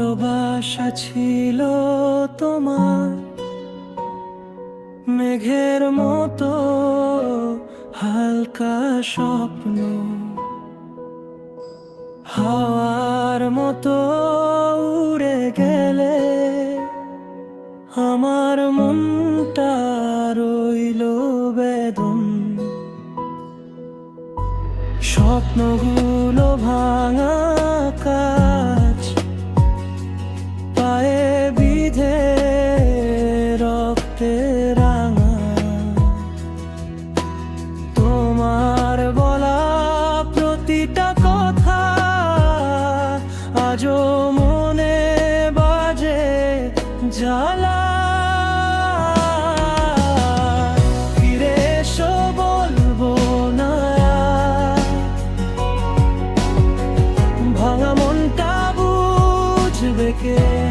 আশা ছিল তোমার। মেঘের মতো হালকা স্বপ্ন। হাওয়ার মতো উড়ে গেলে আমার মনটা রইল বেদন স্বপ্নগুলো ভাঙা মনে বাজে জ্বালা। ফিরে মনটা বুঝবে কে?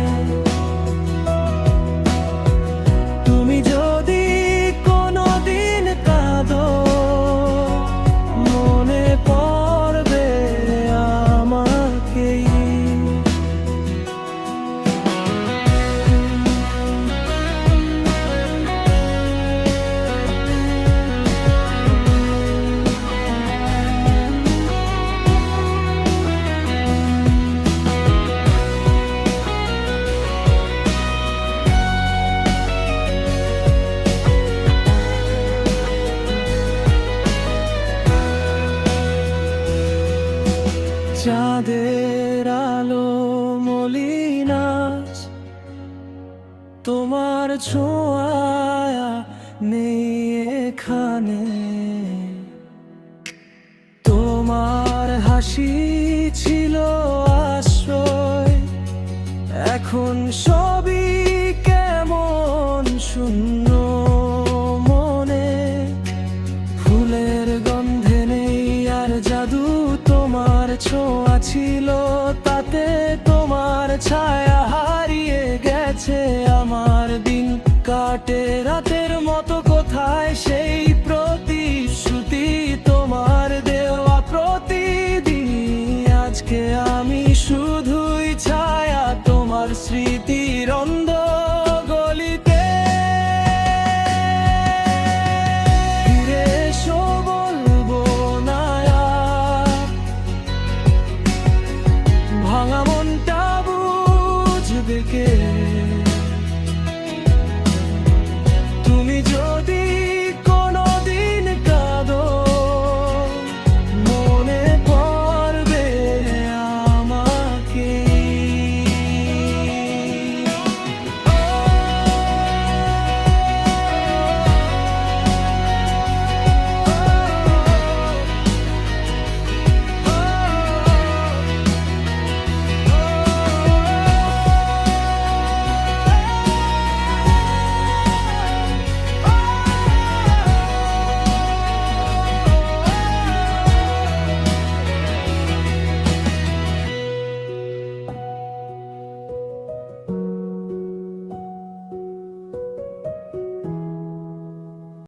চাঁদের আলো মলিনাজ তোমার ছোঁয়া নেই এখানে। তোমার হাসি ছিল আশ্রয় এখন সবই ছিল তাতে তোমার ছায়া হারিয়ে গেছে। আমার দিন কাটে রাত